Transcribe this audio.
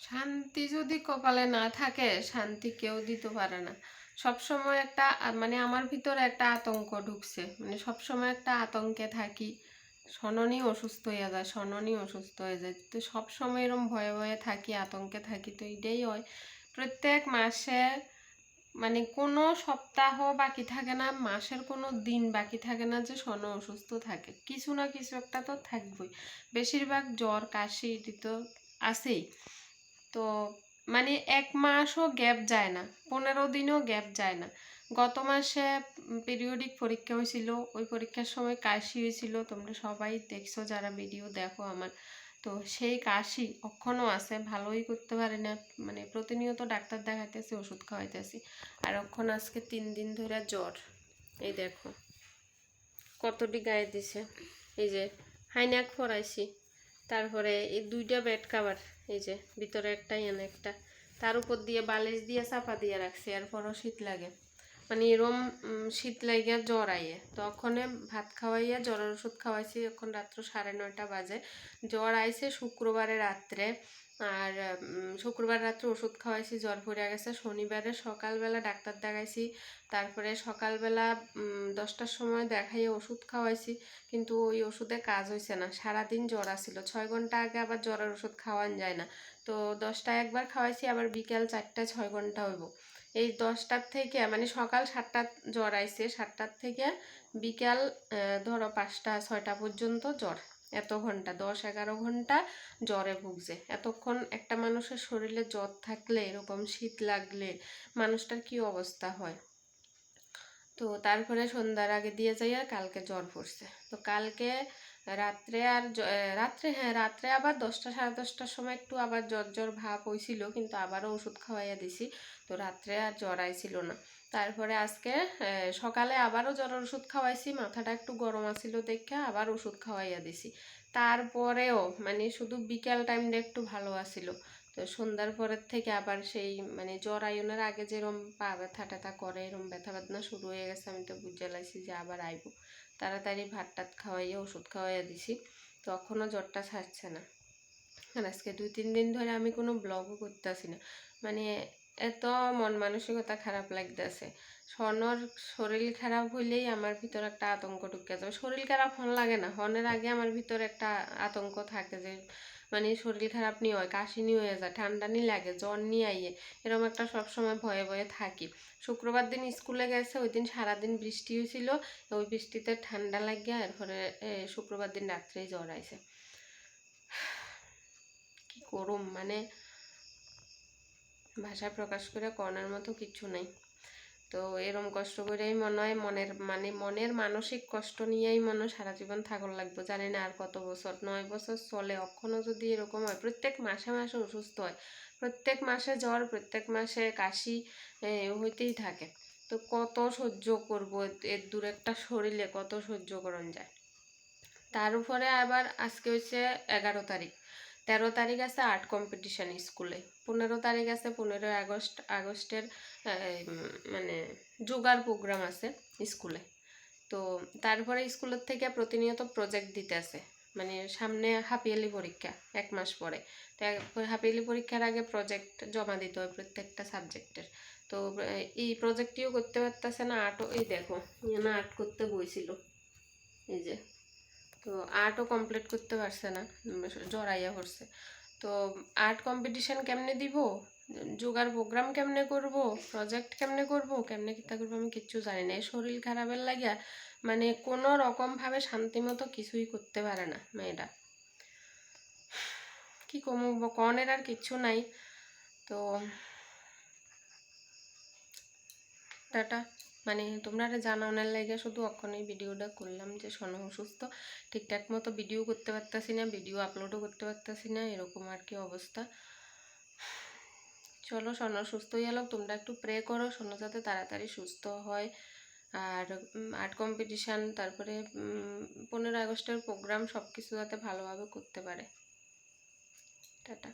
শান্তি যদি কপালে না থাকে, শান্তি কেউ দিতে পারে না। সবসময় একটা মানে আমার ভিতরে একটা আতঙ্ক ঢুকছে। মানে সবসময় একটা আতঙ্কে থাকি। সননি অসুস্থ হয়ে যায় সননি অসুস্থ হয়ে যায়। তো সবসময় এরকম ভয়ে ভয়ে থাকি, আতঙ্কে থাকি, তো এটাই হয়। প্রত্যেক মাসে মানে কোনো সপ্তাহ বাকি থাকে না, মাসের কোনো দিন বাকি থাকে না যে সন অসুস্থ থাকে। কিছু না কিছু একটা তো থাকবেই। বেশিরভাগ জ্বর, কাশি তো আছেই। তো মানে এক মাসও গ্যাপ যায় না, পনেরো দিনও গ্যাপ যায় না। গত মাসে পিরিয়ডিক পরীক্ষা হয়েছিল, ওই পরীক্ষার সময় কাশি হয়েছিল, তোমরা সবাই দেখছ যারা ভিডিও দেখো আমার। তো সেই কাশি অক্ষণও আছে, ভালোই করতে পারে না মানে প্রতিনিয়ত ডাক্তার দেখাইতেছি, ওষুধ খাওয়াইতেছি। আর অক্ষণ আজকে তিন দিন ধরে জ্বর, এই দেখো। কতটি গায়ে দিছে, এই যে হাইনাক ফরাইছি তারপরে এই দুইটা বেড কাভার এই যে, ভিতরে একটা এনে একটা। তার উপর দিয়ে বালিশ দিয়ে চাপা দিয়ে রাখছি এরপরও শীত লাগে। মানে এরম শীত লাগিয়া জ্বর আইয়ে তখনে ভাত খাওয়াইয়া জ্বরের ওষুধ খাওয়াইছি এখন রাত্র সাড়ে নয়টা বাজে। জ্বর আইছে শুক্রবারে রাত্রে। আর শুক্রবার রাত্রে ওষুধ খাওয়াইছি, জ্বর ভরে গেছে। শনিবারে সকালবেলা ডাক্তার দেখাইছি। তারপরে সকালবেলা দশটার সময় দেখাইয়ে ওষুধ খাওয়াইছি। কিন্তু ওই ওষুধে কাজ হয়েছে না। সারাদিন জ্বর আসছিল ছয় ঘণ্টা আগে আবার জ্বরের ওষুধ খাওয়ান যায় না। তো দশটায় একবার খাওয়াইছি, আবার বিকেল চারটায় ছয় ঘণ্টা হইব। এই দশটার থেকে মানে সকাল সাতটা জ্বর আইছে, সাতটার থেকে বিকাল ধরো পাঁচটা, ছয়টা পর্যন্ত জ্বর। এত ঘণ্টা, দশ এগারো ঘণ্টা জ্বরে ভুগছে। এতক্ষণ একটা মানুষের শরীরে জ্বর থাকলে, এরকম শীত লাগলে মানুষটার কি অবস্থা হয়? তো তারপরে সন্ধ্যার আগে দিয়ে যাই আর কালকে জ্বর পড়ছে। তো কালকে রাত্রে আর রাত্রে হ্যাঁ রাত্রে আবার দশটা, সাড়ে দশটার সময় একটু আবার জ্বর জ্বর ভাব হয়েছিল কিন্তু আবারও ওষুধ খাওয়াইয়া দিছি। তো রাত্রে আর জ্বর আইছিল না। তারপরে আজকে সকালে আবারও জ্বর ওষুধ খাওয়াইছি, মাথাটা একটু গরম আছিল দেখে আবার ওষুধ খাওয়াইয়া দিছি। তারপরেও মানে শুধু বিকেল টাইমটা একটু ভালো আছিল। তো সন্ধ্যার পরের থেকে আবার সেই মানে জ্বর আয়নের আগে যেরম পা ব্যথা ট্যাথা করে, এরম ব্যথা বেদনা শুরু হয়ে গেছে, আমি তো বুঝে লাইছি যে আবার আইব। তাড়াতাড়ি ভাত টাত খাওয়াইয়া, ওষুধ খাওয়াইয়া দিছি। তখনও জ্বরটা ছাড়ছে না। আর আজকে দুই, তিন দিন ধরে আমি কোনো ব্লগও করতেছি না। মানে এত মন মানসিকতা খারাপ লাগতেছে। স্বর্ণর শরীর খারাপ হইলেই আমার ভিতর একটা আতঙ্ক ঢুকে যাবে। শরীর খারাপ হন লাগে না। হনের আগে আমার ভিতর একটা আতঙ্ক থাকে যে মানে শরীর খারাপ নিয়ে হয়, কাশি নিয়ে হয়ে যায়, ঠান্ডা নিয়ে লাগে, জ্বর নিয়ে আইয়ে এরকম একটা সবসময় ভয়ে ভয়ে থাকি। শুক্রবার দিন স্কুলে গেছে, ওই দিন সারাদিন বৃষ্টি হয়েছিল ওই বৃষ্টিতে ঠান্ডা লাগিয়া এরপরে শুক্রবার দিন রাত্রেই জ্বর আইছে। কি করুম মানে ভাষায় প্রকাশ করে করার মতো কিছু নাই। তো এরম কষ্ট করেই মনে হয় মনের মানে মনের মানসিক কষ্ট নিয়েই মনে সারা জীবন থাকর লাগবে। জানি না আর কত বছর, নয় বছর চলে এখনও যদি এরকম হয়, প্রত্যেক মাসে মাসে অসুস্থ হয়, প্রত্যেক মাসে জ্বর, প্রত্যেক মাসে কাশি হইতেই থাকে। তো কত সহ্য করব, এর দূর একটা শরীরে কত সহ্য করন যায়। তার উপরে আবার আজকে হচ্ছে এগারো তারিখ। তেরো তারিখ আছে আর্ট কম্পিটিশান স্কুলে। পনেরো তারিখ আছে পনেরোই আগস্ট, আগস্টের মানে যোগার প্রোগ্রাম আছে স্কুলে। তো তারপরে স্কুলের থেকে প্রতিনিয়ত প্রজেক্ট দিতে আছে মানে সামনে হাফ ইয়ারলি পরীক্ষা, এক মাস পরে। তো হাফ পরীক্ষার আগে প্রজেক্ট জমা দিতে হয় প্রত্যেকটা সাবজেক্টের তো এই প্রজেক্টটিও করতে পারতেছে না, আর্টও, এই দেখো না আর্ট করতে বইছিল। এই যে তো আর্টও কমপ্লিট করতে পারছে না, জড়াইয়া পড়ছে। তো আর্ট কম্পিটিশান কেমনে দিব? যোগার প্রোগ্রাম কেমনে করব? প্রজেক্ট কেমনে করব? কেমনে কিতা করব আমি কিচ্ছু জানি না। এই শরীর খারাপের লাগিয়া মানে কোনো রকমভাবে শান্তিমতো কিছুই করতে পারে না মেয়েটা কি কমব কনের আর কিচ্ছু নাই। তো টাটা। মানে তোমরা জানানোর লাগে শুধু এই ভিডিওটা করলাম যে শোনো অসুস্থ ঠিকঠাক মতো ভিডিও করতে পারতাছি না ভিডিও আপলোডও করতে পারতাছি না, এরকম আর কি অবস্থা। চলো সোনা সুস্থ হয়ে গেল তোমরা একটু প্রে করো সোনা যাতে তাড়াতাড়ি সুস্থ হয়। আর আর্ট কম্পিটিশান তারপরে পনেরো আগস্টের প্রোগ্রাম সব কিছু যাতে ভালোভাবে করতে পারে। টাটা।